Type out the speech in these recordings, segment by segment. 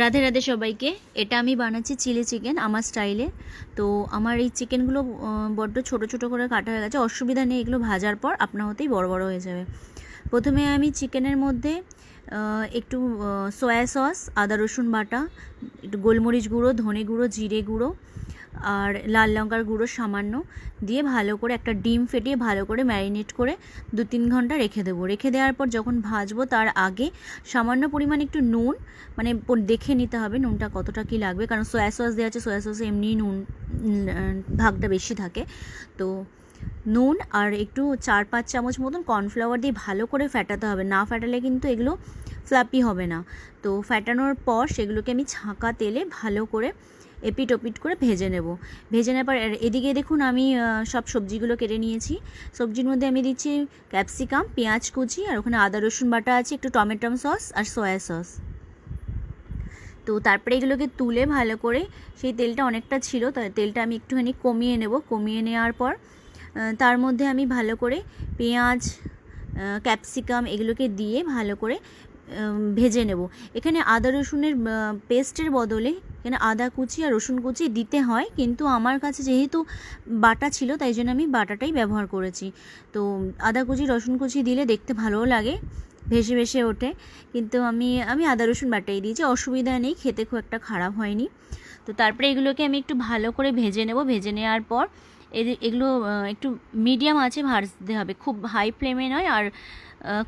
রাধে রাধে সবাইকে। এটা আমি বানাচ্ছি চিলি চিকেন আমার স্টাইলে। তো আমার এই চিকেনগুলো বড্ড ছোট ছোট করে কাটা হয়ে গেছে। অসুবিধা নেই, এগুলো ভাজার পর আপনা হতেই বড় বড় হয়ে যাবে। প্রথমে আমি চিকেনের মধ্যে একটু সয়া সস, আদা রসুন বাটা, একটু গোলমরিচ গুঁড়ো, ধনে গুঁড়ো, জিরে গুঁড়ো আর লাল লঙ্কার গুঁড়ো সামান্য দিয়ে ভালো করে একটা ডিম ফেটিয়ে ভালো করে ম্যারিনেট করে দু তিন ঘণ্টা রেখে দেবো। রেখে দেওয়ার পর যখন ভাজবো তার আগে সামান্য পরিমাণ একটু নুন মানে দেখে নিতে হবে নুনটা কতটা কি লাগবে, কারণ সয়া সস দেওয়া আছে, সয়া সসে এমনি নুন ভাগটা বেশি থাকে। তো নুন আর একটু চার পাঁচ চামচ মতন কর্নফ্লাওয়ার দিয়ে ভালো করে ফ্যাটাতে হবে। না ফ্যাটালে কিন্তু এগুলো ফ্লাপি হবে না। তো ফ্যাটানোর পর সেগুলোকে আমি ছাঁকা তেলে ভালো করে এপিট ওপিট করে ভেজে নেব। ভেজে পর এদিকে দেখুন আমি সব সবজিগুলো কেটে নিয়েছি। সবজির মধ্যে আমি দিচ্ছি ক্যাপসিকাম, পেঁয়াজ কুচি আর ওখানে আদা, রসুন বাটা আছে, একটু টমেটো সস আর সয়া সস। তো তারপরে এগুলোকে তুলে ভালো করে সেই তেলটা অনেকটা ছিল তেলটা আমি একটুখানি কমিয়ে নেব। কমিয়ে নেওয়ার পর তার মধ্যে আমি ভালো করে পেঁয়াজ ক্যাপসিকাম এগুলোকে দিয়ে ভালো করে ভেজে নেব। এখানে আদা রসুনের পেস্টের বদলে এখানে আদা কুচি আর রসুন কুচি দিতে হয়, কিন্তু আমার কাছে যেহেতু বাটা ছিল, তাই জন্য আমি বাটাটাই ব্যবহার করেছি। তো আদা কুচি, রসুন কুচি দিলে দেখতে ভালোও লাগে, ভেসে ভেসে ওঠে, কিন্তু আমি আমি আদা রসুন বাটাই দিয়েছি, অসুবিধা নেই, খেতে খুব একটা খারাপ হয়নি। তো তারপরে এগুলোকে আমি একটু ভালো করে ভেজে নেব। ভেজে নেওয়ার পর এদের- এগুলো একটু মিডিয়াম আছে ভাজতে হবে। খুব হাই ফ্লেমে নয় আর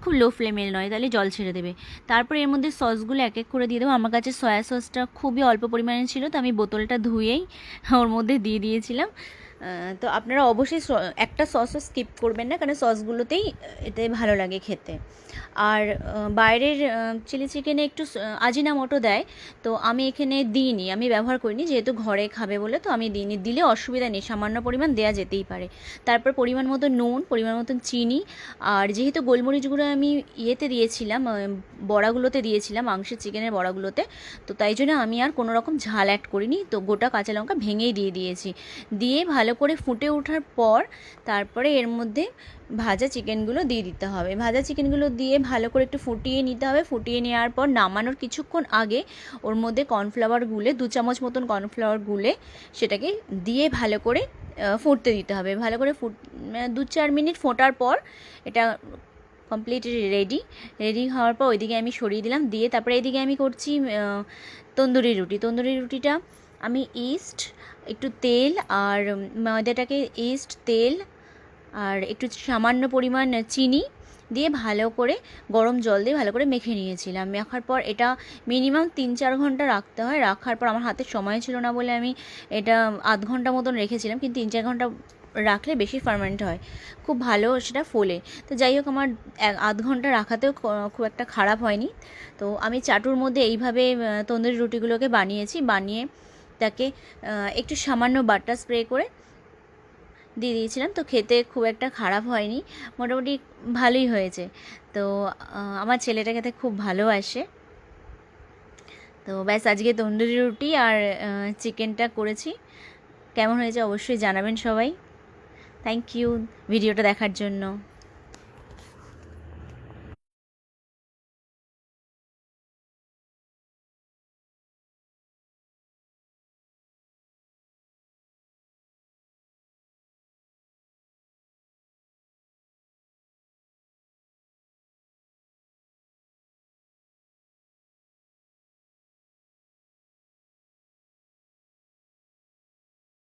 খুব লো ফ্লেমে নয়, তাহলে জল ছেড়ে দেবে। তারপরে এর মধ্যে সসগুলো এক এক করে দিয়ে দেবো। আমার কাছে সয়া সসটা খুবই অল্প পরিমাণে ছিল, তো আমি বোতলটা ধুয়েই ওর মধ্যে দিয়ে দিয়েছিলাম। তো আপনারা অবশ্যই একটা সসও স্কিপ করবেন না, কারণ সসগুলোতেই এতে ভালো লাগে খেতে। আর বাইরের চিলি চিকেনে একটু আজিনামোটো দেয়, তো আমি এখানে দিইনি, আমি ব্যবহার করিনি, যেহেতু ঘরে খাবে বলে, তো আমি দিইনি। দিলে অসুবিধা নেই, সামান্য পরিমাণ দেওয়া যেতেই পারে। তারপর পরিমাণ মতো নুন, পরিমাণ মতন চিনি, আর যেহেতু গোলমরিচগুলো আমি ইয়েতে দিয়েছিলাম বড়াগুলোতে দিয়েছিলাম, মাংসের চিকেনের বড়াগুলোতে, তো তাই জন্য আমি আর কোনো রকম ঝাল অ্যাড করিনি, তো গোটা কাঁচা লঙ্কা ভেঙেই দিয়ে দিয়েছি। দিয়ে ভালো করে ফুটে ওঠার পর তারপরে এর মধ্যে ভাজা চিকেনগুলো দিয়ে দিতে হবে। ভাজা চিকেনগুলো দিয়ে ভালো করে একটু ফুটিয়ে নিতে হবে। ফুটিয়ে নেওয়ার পর নামানোর কিছুক্ষণ আগে ওর মধ্যে কর্নফ্লাওয়ার গুলে, দু চামচ মতন কর্নফ্লাওয়ার গুলে সেটাকে দিয়ে ভালো করে ফুটতে দিতে হবে। ভালো করে ফুট মানে দু চার মিনিট ফোটার পর এটা কমপ্লিট রেডি রেডি হওয়ার পর ওইদিকে আমি সরিয়ে দিলাম। দিয়ে তারপরে এদিকে আমি করছি তন্দুরি রুটি। তন্দুরি রুটিটা আমি ইস্ট একটু তেল আর ময়দাটাকে ইস্ট তেল আর একটু সামান্য পরিমাণ চিনি দিয়ে ভালো করে, গরম জল দিয়ে ভালো করে মেখে নিয়েছিলাম। মেখার পর এটা মিনিমাম তিন চার ঘণ্টা রাখতে হয়। রাখার পর আমার হাতে সময় ছিল না বলে আমি এটা আধ ঘণ্টা মতন রেখেছিলাম। কিন্তু তিন চার ঘণ্টা রাখলে বেশি ফার্মেন্ট হয়। খুব ভালো সেটা ফোলে। তো যাই হোক আমার আধ ঘণ্টা রাখাতেও খুব একটা খারাপ হয়নি। তো আমি চাটুর মধ্যে এইভাবে তন্দুরি রুটিগুলোকে বানিয়েছি। বানিয়ে তাকে একটু সামান্য বাটার স্প্রে করে দিয়ে দিয়েছিলাম। তো খেতে খুব একটা খারাপ হয়নি, মোটামুটি ভালোই হয়েছে। তো আমার ছেলেটা খেতে খুব ভালো আসে তো ব্যাস, আজকে তন্দুরি রুটি আর চিকেনটা করেছি। কেমন হয়েছে অবশ্যই জানাবেন সবাই। থ্যাংক ইউ ভিডিওটা দেখার জন্য।